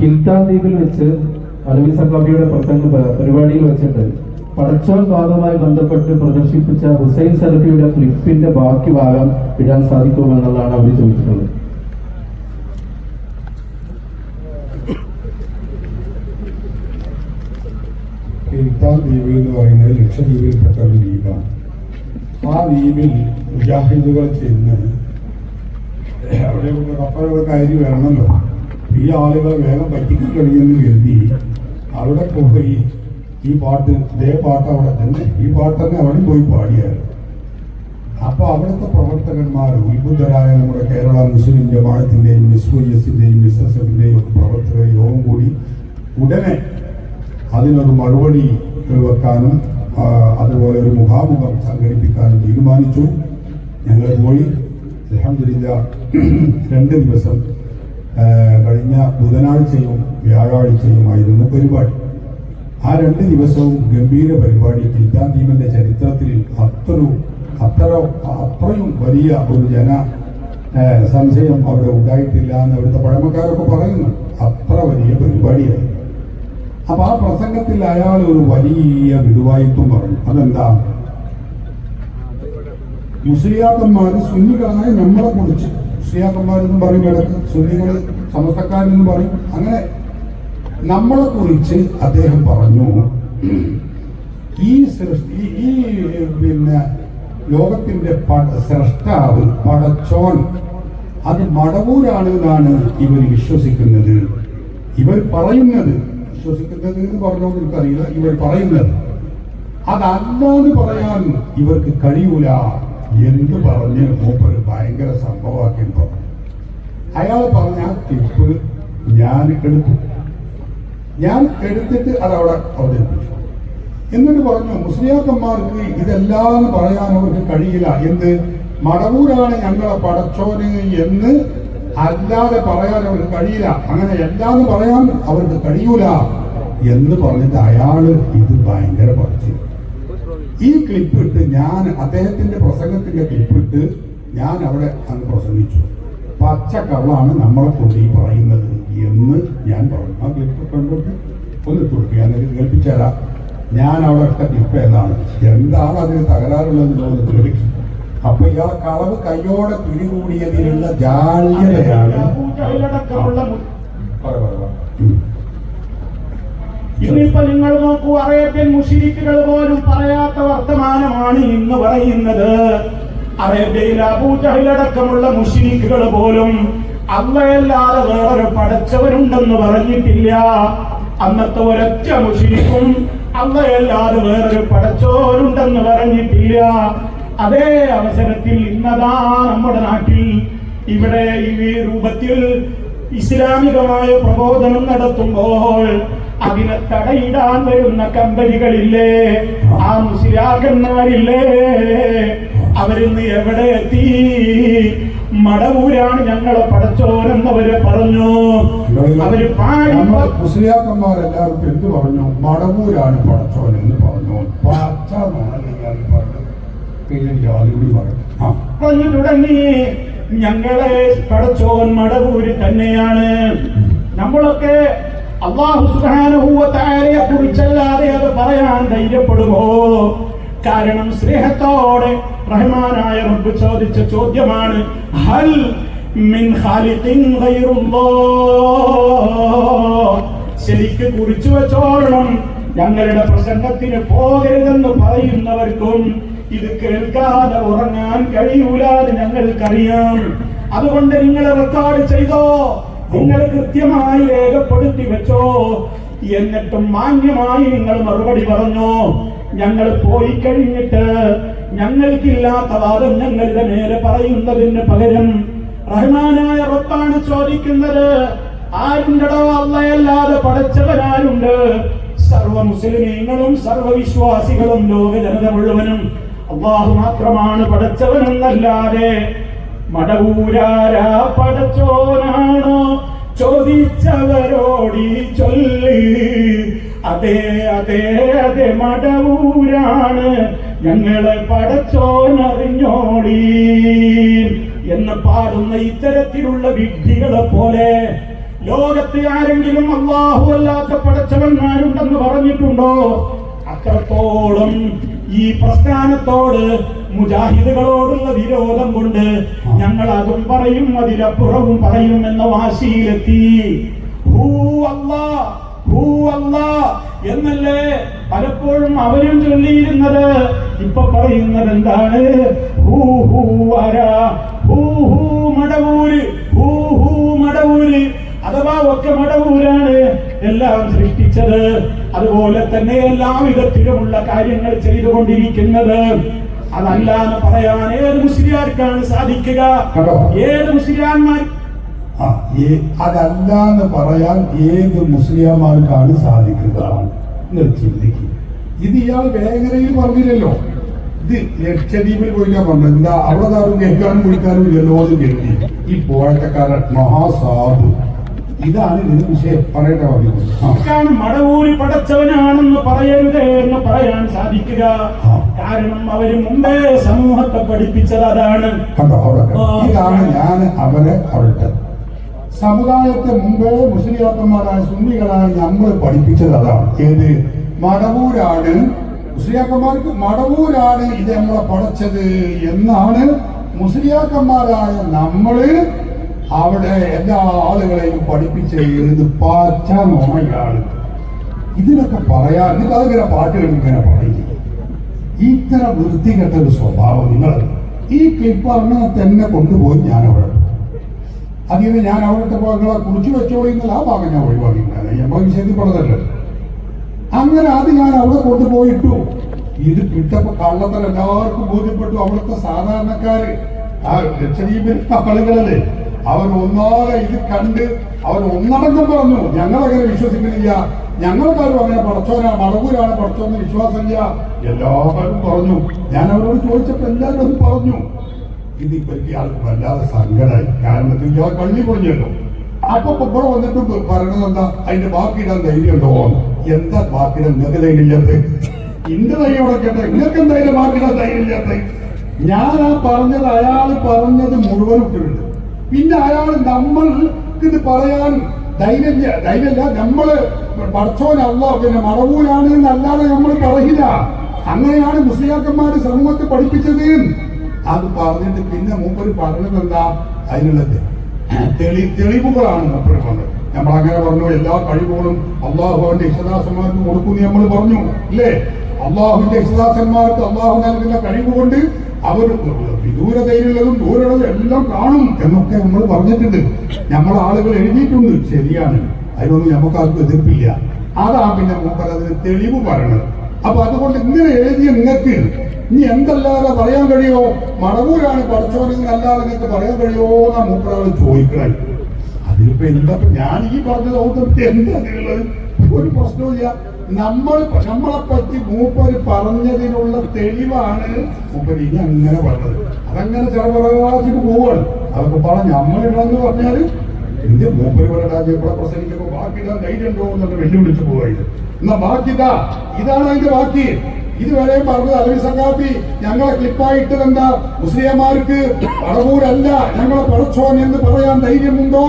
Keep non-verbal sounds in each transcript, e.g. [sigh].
കിൽത്താൻ ദ്വീപിൽ വെച്ച് അലവി സഖാബിയുടെ പ്രസംഗ പരിപാടിയിൽ വെച്ചിട്ട് പടച്ചോൻ ഭാഗമായി ബന്ധപ്പെട്ട് പ്രദർശിപ്പിച്ച ഹുസൈൻ സലഫിയുടെ ക്ലിപ്പിന്റെ ബാക്കി ഭാഗം ഇടാൻ സാധിക്കുമെന്നുള്ളതാണ് അവർ ചോദിച്ചിട്ടുള്ളത്. ദ്വീപ് എന്ന് പറയുന്നത് ലക്ഷദ്വീപിൽപ്പെട്ട ഒരു ദ്വീപാണ്. ആ ദ്വീപിൽ മുജാഹിദുകൾ ചെന്ന് അവിടെ ഒരു കപ്പലൊക്കെ കയറി വരണമല്ലോ ഈ ആളുകൾ വേഗം പറ്റിക്കാൻ കഴിയുമെന്ന് കരുതി അവിടെ പോയി ഈ പാട്ട് ഇതേ പാട്ട് അവിടെ തന്നെ ഈ പാട്ട് തന്നെ അവിടെ പോയി പാടിയായിരുന്നു. അപ്പൊ അവിടുത്തെ പ്രവർത്തകന്മാർ ഉത്ബുദ്ധരായ നമ്മുടെ കേരള മുസ്ലിം ജമാഅത്തിന്റെയും എസിന്റെയും എസ് എസ് എഫിന്റെയും പ്രവർത്തകർ യോഗം കൂടി ഉടനെ അതിനൊരു മറുപടി വെക്കാനും അതുപോലെ ഒരു മുഖാമുഖം സംഘടിപ്പിക്കാനും തീരുമാനിച്ചു. ഞങ്ങൾ പോയി. അലഹമില്ല [clears throat] രണ്ട് ദിവസം കഴിഞ്ഞ ബുധനാഴ്ചയും വ്യാഴാഴ്ചയുമായിരുന്നു പരിപാടി. ആ രണ്ട് ദിവസവും ഗംഭീര പരിപാടി. കിൽത്താൻ ചരിത്രത്തിൽ അത്ര അത്ര അത്രയും വലിയ ഒരു ജന സംശയം അവിടെ ഉണ്ടായിട്ടില്ല എന്ന് അവിടുത്തെ പഴമക്കാരൊക്കെ പറയുന്നു. അത്ര വലിയ പരിപാടിയായി. അപ്പൊ ആ പ്രസംഗത്തിൽ അയാൾ ഒരു വലിയ വിടുവായിത്വം പറഞ്ഞു. അതെന്താ? മുസ്ലിയാക്കന്മാർ സുന്നികളായ നമ്മളെ കുറിച്ച് മുസ്ലിയാക്കന്മാരെന്ന് പറയും ഇടയ്ക്ക് സുന്നികൾ സമസ്തക്കാരെന്ന് പറയും. അങ്ങനെ നമ്മളെ കുറിച്ച് അദ്ദേഹം പറഞ്ഞു ഈ സൃഷ്ടി ഈ പിന്നെ ലോകത്തിന്റെ സൃഷ്ടാവ് പടച്ചോൻ അത് മടവൂരാണ് എന്നാണ് ഇവർ വിശ്വസിക്കുന്നത്. ഇവർ പറയുന്നത് വിശ്വസിക്കുന്നത് എന്ന് പറഞ്ഞോണ്ട് എനിക്കറിയില്ല. ഇവർ പറയുന്നത് അതല്ലാന്ന് പറയാൻ ഇവർക്ക് കഴിയൂല. എന്ന് പറഞ്ഞ് മൂപ്പർ ഭയങ്കര സംഭവമാക്കി പറഞ്ഞു അയാൾ പറഞ്ഞ ക്ലിപ്പ് ഞാൻ എടുത്തു. ഞാൻ എടുത്തിട്ട് അത് അവിടെ അവതരിപ്പിച്ചു. എന്നിട്ട് പറഞ്ഞു മുസ്ലിയാക്കന്മാർക്ക് ഇതെല്ലാം പറയാൻ അവർക്ക് കഴിയില്ല. എന്ത്? മടവൂരാണ് ഞങ്ങളെ പടച്ചോന് എന്ന് അല്ലാതെ പറയാൻ അവർക്ക് കഴിയില്ല. അങ്ങനെ എല്ലാന്ന് പറയാൻ അവർക്ക് കഴിയൂല. എന്ന് പറഞ്ഞിട്ട് അയാൾ ഇത് ഭയങ്കര പറിച്ചു ഈ ക്ലിപ്പ് ഇട്ട് ഞാൻ അദ്ദേഹത്തിന്റെ പ്രസംഗത്തിന്റെ ക്ലിപ്പ് ഇട്ട് ഞാൻ അവിടെ അന്ന് പ്രസംഗിച്ചു. പച്ച കള്ളാണ് നമ്മളെ കൊണ്ട് ഈ പറയുന്നത് എന്ന് ഞാൻ പറഞ്ഞു. ആ ക്ലിപ്പ് കണ്ടിട്ട്? ഒന്ന് കൊടുക്കുക ഞാൻ കേൾപ്പിച്ചാലാ ഞാൻ അവിടെ ഇട്ട ക്ലിപ്പ് എന്താണ് എന്താണ് അതിന് തകരാറുള്ളത് ചോദിച്ചു അപ്പൊ ഇയാൾ കളവ് കയ്യോടെ പിടികൂടിയതിലുള്ള ജാള്യതയാണ്. ഉം. ഇന്നിപ്പോ നിങ്ങൾ നോക്കൂ അറേബ്യൻ മുഷിരിക്കുകൾ പോലും പറയാത്ത വർത്തമാനമാണ് ഇന്ന് പറയുന്നത്. അറേബ്യയിൽ അബൂജഹിലടക്കമുള്ള മുഷിരിക്കുകൾ പോലും അള്ളയല്ലാതെ വേറൊരു പടച്ചവനുണ്ടെന്ന് പറഞ്ഞിട്ടില്ല. അന്നത്തെ ഒരൊറ്റ മുഷിരിക്കും അള്ളയല്ലാതെ വേറൊരു പടച്ചോരുണ്ടെന്ന് പറഞ്ഞിട്ടില്ല. അതേ അവസരത്തിൽ ഇന്നതാ നമ്മുടെ നാട്ടിൽ ഇവിടെ ഈ രൂപത്തിൽ ഇസ്ലാമികമായ പ്രബോധനം നടത്തുമ്പോൾ അതിനെ തടയിടാൻ വരുന്ന കമ്പനികളില്ലേ? ആ മുസ്ലിയാക്കന്മാരില്ലേ അവരിന്ന് എവിടെ എത്തി? മടവൂരാണ് ഞങ്ങളെ പടച്ചോരെന്നവര് പറഞ്ഞു. അവർ പാടി മുസ്ലിയാക്കന്മാരെല്ലാവർക്കും എന്ത് പറഞ്ഞു? മടവൂരാണ് പടച്ചോൻ എന്ന് പറഞ്ഞു. പച്ച പറഞ്ഞു. തുടങ്ങി. ഞങ്ങളെ പടച്ചോൻ മടവൂര് തന്നെയാണ്. നമ്മളൊക്കെ അള്ളാഹു സുഹാനുഭൂവത്താരെ കുറിച്ചല്ലാതെ അത് പറയാൻ ധൈര്യപ്പെടുമോ? കാരണം സ്നേഹത്തോടെ റഹ്മാനായ റബ്ബ് ചോദിച്ച ചോദ്യമാണ് ഹൽ മിൻ ഖാലിഖിൻ ശരിക്ക് കുറിച്ചു വെച്ചോളണം. ഞങ്ങളുടെ പ്രസംഗത്തിന് പോകരുതെന്ന് പറയുന്നവർക്കും ഇത് കേൾക്കാതെ ഉറങ്ങാൻ കഴിയൂലാതെ ഞങ്ങൾക്കറിയാം. അതുകൊണ്ട് നിങ്ങളെ റെക്കോർഡ് ചെയ്തോ? നിങ്ങൾ കൃത്യമായി രേഖപ്പെടുത്തി വെച്ചോ. എന്നിട്ടും മാന്യമായി നിങ്ങൾ മറുപടി പറഞ്ഞോ. ഞങ്ങൾ പോയി കഴിഞ്ഞിട്ട് ഞങ്ങൾക്കില്ലാത്ത വാദം ഞങ്ങളുടെ നേരെ പറയുന്നതിന് പകരം റഹ്മാനായ റബ്ബാണ് ചോദിക്കുന്നത്. ആരുണ്ടടോ അള്ളയല്ലാതെ പടച്ചവനാരുണ്ട് സർവ മുസ്ലിമീങ്ങളും സർവവിശ്വാസികളും ലോക ജനത മുഴുവനും. അള്ളാഹു മാത്രമാണ് പടച്ചവനെന്നല്ലാതെ മടവൂരാരാ പടച്ചോനാണോ ചോദിച്ചവരോടി ചൊല്ലി. അതെ അതെ അതെ മടവൂരാണ് ഞങ്ങളെ പടച്ചോനറിഞ്ഞോടി എന്ന് പാടുന്ന ഇത്തരത്തിലുള്ള വിഡ്ഢികളെ പോലെ ലോകത്ത് ആരെങ്കിലും അള്ളാഹു അല്ലാത്ത പടച്ചവന്മാരുണ്ടെന്ന് പറഞ്ഞിട്ടുണ്ടോ? അത്രത്തോളം ഈ പ്രസ്ഥാനത്തോട് മുജാഹിദുകളോടുള്ള വിരോധം കൊണ്ട് ഞങ്ങൾ അതും പറയും അതിലപ്പുറവും പറയും എന്ന വാശിയിലെത്തി. എന്നല്ലേ പലപ്പോഴും അവരും ചൊല്ലിയിരുന്നത്. ഇപ്പൊ പറയുന്നത് എന്താണ്? ഹൂ ഹൂ ആരാ? ഹൂ ഹൂ മടവൂര്. ഹൂ ഹൂ മടവൂര്. അഥവാ ഒക്കെ മടവൂരാണ് എല്ലാം സൃഷ്ടിച്ചത്. അതുപോലെ തന്നെ എല്ലാ വിധത്തിലുമുള്ള കാര്യങ്ങൾ ചെയ്തുകൊണ്ടിരിക്കുന്നത്. അതല്ല എന്ന് പറയാൻ ഏത് മുസ്ലിയാർക്കാണ് സാധിക്കുക? കേട്ടോ? ഏത് മുസ്ലിയാന്മാർ ആ, ഏ- അതല്ല എന്ന് പറയാൻ ഏത് മുസ്ലിയാന്മാർക്കാണ് സാധിക്കുക? നിങ്ങൾ ഇത് ഇയാൾ വേങ്ങരയിൽ പറഞ്ഞില്ലല്ലോ. ഇത് ലക്ഷദ്വീപിൽ പോയിട്ടാ പറഞ്ഞത്. എന്താ അവിടെ ആരും കേൾക്കാനും വിളിക്കാനും ഇല്ലല്ലോ എന്ന് കരുതി ഈ പോഴത്തക്കാരൻ മഹാസാധു ഇതാണ് ഇതിന് വിഷയം. പറയേണ്ട കാരണം മടവൂരി പടച്ചവനാണെന്ന് പറയരുത് എന്ന് പറയാൻ സാധിക്കുക. കാരണം അവർ മുമ്പേ സമൂഹത്തെ പഠിപ്പിച്ചത് അതാണ്. ഇതാണ് ഞാൻ അവരെ അവിടെ സമുദായത്തെ മുമ്പേ മുസ്ലിയാക്കന്മാരായ സുന്നികളാണ് നമ്മൾ പഠിപ്പിച്ചത് അതാണ്. ഏത്? മടവൂരാണ്. മുസ്ലിയാക്കന്മാർക്ക് മടവൂരാണ് ഇത് നമ്മളെ പഠിച്ചത് എന്നാണ് മുസ്ലിയാക്കന്മാരായ നമ്മൾ അവിടെ എല്ലാ ആളുകളെയും പഠിപ്പിച്ച് എഴുതി പാച്ച നോണയാണ് ഇതിനൊക്കെ പറയാൻ എന്നിട്ട് അതിങ്ങനെ പാട്ടുകൾ ഇങ്ങനെ പറയും ഇത്തരം വൃത്തികെട്ട ഒരു സ്വഭാവം നിങ്ങൾ ഈ ക്ലിപ്പ് തന്നെ കൊണ്ടുപോയി ഞാൻ അവിടെ. അതിന് ഞാൻ അവിടുത്തെ ഭാഗങ്ങളെ കുറിച്ച് വെച്ചോളിന്നുള്ള ആ ഭാഗം ഞാൻ ഒഴിവാക്കിയിട്ടില്ല. ഞാൻ വിഷയത്തിൽ പറഞ്ഞതല്ലോ അങ്ങനെ അത് ഞാൻ അവിടെ കൊണ്ടുപോയിട്ടു. ഇത് കിട്ടപ്പോ കള്ളത്തരം എല്ലാവർക്കും ബോധ്യപ്പെട്ടു. അവിടുത്തെ സാധാരണക്കാര്. ആ ലക്ഷദ്വീപിലെ ആളുകളല്ലേ അവർ ഒന്നാകെ ഇത് കണ്ട് അവൻ ഒന്നടങ്കം പറഞ്ഞു ഞങ്ങളങ്ങനെ വിശ്വസിക്കുന്നില്ല. ഞങ്ങൾക്കാരും അങ്ങനെ പടച്ചോനാ മടവൂരാണ് പടച്ചോന്ന് വിശ്വാസമില്ല. എല്ലാവരും പറഞ്ഞു. ഞാൻ അവരോട് ചോദിച്ചപ്പോ എല്ലാവരും പറഞ്ഞു. ഇത് ഇവർക്ക് ആൾക്ക് വല്ലാതെ സങ്കടമായി കാരണം ഇത് ഇയാൾ കണ്ണി പൊളിഞ്ഞല്ലോ. അപ്പൊ ഇവിടെ വന്നിട്ട് പറയണത് എന്താ? അതിന്റെ ബാക്കിയിടാൻ ധൈര്യം ഉണ്ടോ എന്താ ബാക്കിയിടാൻ നിങ്ങൾക്ക് ധൈര്യം ഇല്ലാത്ത ഇന്റെ ധൈര്യം ഇവിടെ കേട്ടെ. നിങ്ങൾക്ക് എന്തായാലും ബാക്കിയിടാൻ ധൈര്യം ഇല്ലാത്ത ഞാൻ ആ പറഞ്ഞത് അയാൾ പറഞ്ഞത് മുഴുവൻ ഇട്ടിട്ടുണ്ട് പിന്നെ അയാൾ നമ്മൾക്ക് ഇത് പറയാൻ ധൈര്യമില്ല. ധൈര്യമില്ല. നമ്മൾ പഠിച്ചോനല്ല പിന്നെ മറവൂരാണ് എന്നല്ലാതെ നമ്മൾ പറയില്ല. അങ്ങനെയാണ് മുസ്ലിയാക്കന്മാര് സമൂഹത്തെ പഠിപ്പിച്ചത്. അത് പറഞ്ഞിട്ട് പിന്നെ മൂപ്പര് പറഞ്ഞത് എന്താ? അതിനുള്ളത്. തെളി തെളിവുകളാണ് മൂപ്പര് നമ്മൾ അങ്ങനെ പറഞ്ഞു എല്ലാ കഴിവുകളും അള്ളാഹുവിന്റെ ഇഷ്ടദാസന്മാർക്ക് കൊടുക്കുന്നു നമ്മൾ പറഞ്ഞു. അല്ലേ അള്ളാഹുവിന്റെ ഇഷ്ടദാസന്മാർക്ക് അള്ളാഹു നൽകുന്ന കഴിവ് കൊണ്ട് അവർ വിദൂരതയിലുള്ളതും ദൂരമുള്ളതും എല്ലാം കാണും എന്നൊക്കെ നമ്മൾ പറഞ്ഞിട്ടുണ്ട്. നമ്മൾ ആളുകൾ എഴുതിയിട്ടുണ്ട്. ശരിയാണ്. അതിനൊന്നും നമുക്കാർക്കും എതിർപ്പില്ല. അതാ പിന്നെ മൂപ്പർ അതിന് തെളിവ് പറയണത്. അപ്പൊ അതുകൊണ്ട് ഇങ്ങനെ എഴുതിയ നിങ്ങൾക്ക് ഇനി എന്തല്ലാതെ പറയാൻ കഴിയോ മടവൂരാണ് പഠിച്ചവനെന്ന് അല്ലാതെ നിങ്ങൾക്ക് പറയാൻ കഴിയോ എന്നാ മൂപ്പരാൾ ചോദിക്കണേ അതിലിപ്പോ എന്താ ഞാൻ ഈ പറഞ്ഞ ഓർത്തിട്ട് എന്താ അതിലുള്ളത് ഒരു പ്രശ്നവുമില്ല. നമ്മൾ നമ്മളെ പറ്റി മൂപ്പര് പറഞ്ഞതിനുള്ള തെളിവാണ് മൂപ്പര് ഇനി അങ്ങനെ പറഞ്ഞത്. അതങ്ങനെ ചെറുപറാച്ചിട്ട് പോവാണ്. അതൊക്കെ പറഞ്ഞ് നമ്മളിടന്ന് പറഞ്ഞാൽ എന്റെ മൂപ്പര് പറയടാ ഇവിടെ പ്രസംഗിക്കുമ്പോ ബാക്കിയിടാൻ ധൈര്യം ഉണ്ടോ എന്നൊക്കെ വെല്ലുവിളിച്ച് പോവായിരുന്നു. എന്നാ ബാക്കിതാ ഇതാണ് അതിന്റെ ബാക്കി. ഇതുവരെ പറഞ്ഞത് അലവി സങ്കാത്തി ഞങ്ങളെ ക്ലിപ്പായിട്ട് എന്താ? മുസ്ലിംമാർക്ക് പടവൂരല്ല. ഞങ്ങളെ പടച്ചോൻ എന്ന് പറയാൻ ധൈര്യമുണ്ടോ?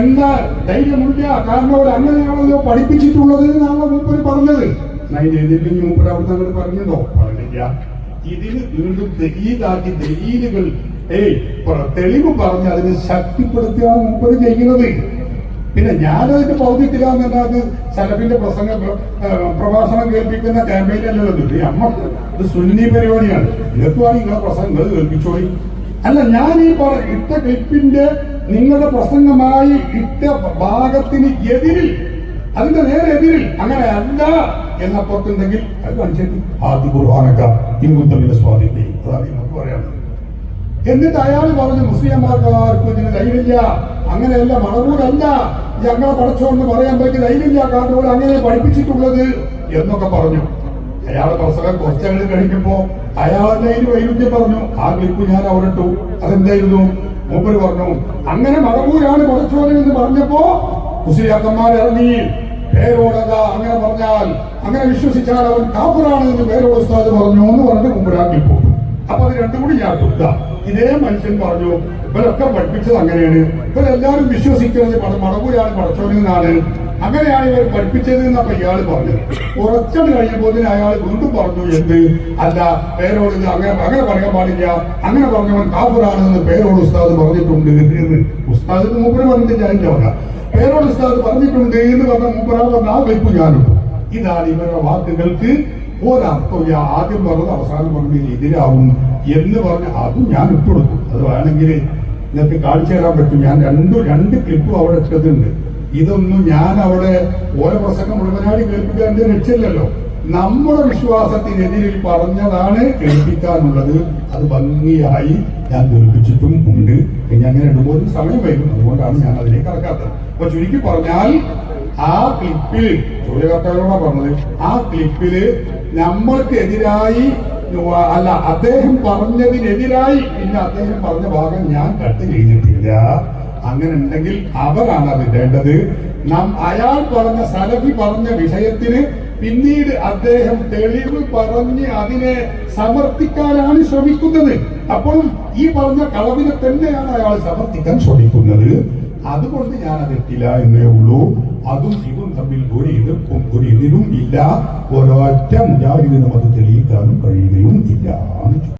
എന്ന ധൈര്യമില്ല കാരണം അവർ അങ്ങനെയാണല്ലോ പഠിപ്പിച്ചിട്ടുള്ളത് എന്നാണ് മൂപ്പര് പറഞ്ഞത്. ഇതില്ലെങ്കിൽ മൂപ്പര് അവിടെ അങ്ങോട്ട് പറഞ്ഞതോ പറഞ്ഞില്ല. ഇതിന് വീണ്ടും ദലീലാക്കി ദലീലുകൾ ഏയ് തെളിവ് പറഞ്ഞ് അതിനെ ശക്തിപ്പെടുത്തുകയാണ് മൂപ്പര് ചെയ്യുന്നത്. പിന്നെ ഞാനതിന്റെ പൗതിക്കില്ല എന്നത് സലഫിന്റെ പ്രസംഗ പ്രഭാഷണം കേൾപ്പിക്കുന്ന ക്യാമ്പയിൻ അല്ലല്ലോ ഇത്. അമ്മ ഇത് സുന്നി പരിപാടിയാണ്. ഇതൊക്കെ നിങ്ങളെ പ്രസംഗങ്ങൾ കേൾപ്പിച്ചോളി. അല്ല ഞാൻ ഈ ഇട്ട ക്ലിപ്പിന്റെ നിങ്ങളുടെ പ്രസംഗമായി ഇട്ട ഭാഗത്തിന് എതിരിൽ അതിന്റെ നേരെ എതിരിൽ അങ്ങനെ അല്ല എന്നപ്പുറത്തുണ്ടെങ്കിൽ അത് മനുഷ്യർ ആദ്യ കുർബാനക്ക ഇങ്ങുത്തമിന്റെ സ്വാധീനം. അതാണ് നമുക്ക് പറയാനുള്ളത്. എന്നിട്ട് അയാൾ പറഞ്ഞു മുസ്ലിംമാർക്ക് ആർക്കും ഇതിന് ധൈര്യമില്ല അങ്ങനെയല്ല മണവൂരല്ല ഞങ്ങളെ പഠിച്ചോണ്ട് പറയാൻ പറ്റിയ ധൈര്യമില്ല കാട്ടുകൾ അങ്ങനെ പഠിപ്പിച്ചിട്ടുള്ളത് എന്നൊക്കെ പറഞ്ഞു. അയാളെ പ്രസംഗം കുറച്ചങ്ങൾ കഴിക്കുമ്പോ അയാളുടെ അതിന് വൈരുദ്ധ്യം പറഞ്ഞു ആ ക്ലിപ്പ് ഞാൻ അവരിട്ടു അതെന്തായിരുന്നു? മൂപ്പര് പറഞ്ഞു അങ്ങനെ മടവൂരാണ് പഠിച്ചോന് എന്ന് പറഞ്ഞപ്പോ മുസ്ലിയാക്കന്മാർ ഇറങ്ങി പേരോടക അങ്ങനെ പറഞ്ഞാൽ അങ്ങനെ വിശ്വസിച്ചാൽ അവൻ കാപ്പറാണ് എന്ന് പേരോട് ഉസ്താദ് പറഞ്ഞു എന്ന് പറഞ്ഞിട്ട് മുമ്പ് പോകും. അപ്പൊ അത് രണ്ടും കൂടി ഞാൻ കൊടുത്ത ഇതേ മനുഷ്യൻ പറഞ്ഞു ഇവരൊക്കെ പഠിപ്പിച്ചത് അങ്ങനെയാണ്. ഇവരെല്ലാവരും വിശ്വസിക്കുന്നത് പട മടപൂരാണ് പടച്ചോനെന്നാണ് അങ്ങനെയാണ് ഇവർ പഠിപ്പിച്ചത് എന്നൊക്കെ ഇയാൾ പറഞ്ഞു. കുറച്ചത് കഴിഞ്ഞപ്പോൾ അയാൾ വീണ്ടും പറഞ്ഞു എന്ത്? അല്ല പേരോട് അങ്ങനെ അങ്ങനെ പറയാൻ പാടില്ല. അങ്ങനെ പറഞ്ഞവൻ കാഫറാണെന്ന് പേരോട് ഉസ്താദ് പറഞ്ഞിട്ടുണ്ട് എന്ന്. ഉസ്താദ് മൂപ്പര് പറഞ്ഞിട്ട് ഞാൻ പറയാം പേരോട് ഉസ്താദ് പറഞ്ഞിട്ടുണ്ട് എന്ന് പറഞ്ഞ മൂപ്പരാ പറഞ്ഞ ആ വെപ്പ് ഞാനുണ്ട് ഇതാണ് ഇവരുടെ വാക്കുകൾക്ക് ഒരർത്ഥമില്ല ആദ്യം പറഞ്ഞത് അവസാനം പറഞ്ഞത് എതിരാവും എന്ന് പറഞ്ഞ് അതും ഞാൻ ഇട്ടുകൊടുത്തു. അത് വേണമെങ്കിൽ നിങ്ങൾക്ക് കാണിച്ചു തരാൻ പറ്റും. ഞാൻ രണ്ടു രണ്ട് ക്ലിപ്പും അവിടെ ഇട്ടതുണ്ട് ഇതൊന്നും ഞാൻ അവിടെ ഓരോ പ്രസംഗം മുഴുവനായി കേൾപ്പിക്കാൻ എന്റെ ലക്ഷ്യമില്ലല്ലോ നമ്മുടെ വിശ്വാസത്തിനെതിരിൽ പറഞ്ഞതാണ് കേൾപ്പിക്കാനുള്ളത്. അത് ഭംഗിയായി ഞാൻ കേൾപ്പിച്ചിട്ടും ഉണ്ട്. പിന്നെ അങ്ങനെ ഇടുമ്പോൾ സമയം വൈകും. അതുകൊണ്ടാണ് ഞാൻ അതിലേക്ക് കടക്കാത്തത്. അപ്പൊ ചുരുക്കി പറഞ്ഞാൽ ആ ക്ലിപ്പിൽ സൂര്യകർത്താവിനോടാ പറഞ്ഞത് ആ ക്ലിപ്പിൽ നമ്മൾക്കെതിരായി അല്ല അദ്ദേഹം പറഞ്ഞതിനെതിരായി പിന്നെ അദ്ദേഹം പറഞ്ഞ ഭാഗം ഞാൻ കട്ട് ചെയ്തിട്ടില്ല. അങ്ങനെ ഉണ്ടെങ്കിൽ അവരാണ് അത് ഇടേണ്ടത്. നാം അയാൾ പറഞ്ഞ സലഫി പറഞ്ഞ വിഷയത്തിന് പിന്നീട് അദ്ദേഹം തെളിവ് പറഞ്ഞ് അതിനെ സമർത്ഥിക്കാനാണ് ശ്രമിക്കുന്നത്. അപ്പോൾ ഈ പറഞ്ഞ കളവിനെ തന്നെയാണ് അയാൾ സമർത്ഥിക്കാൻ ശ്രമിക്കുന്നത്. അതുകൊണ്ട് ഞാൻ അത് എത്തില്ല എന്നേ ഉള്ളൂ. അതും ഇതും തമ്മിൽ ഒരു എതിർപ്പും ഒരു എതിരും ഇല്ല. ഒരൊറ്റ മുജാഹിദിനും അത് തെളിയിക്കാനും കഴിയുകയും ഇല്ല.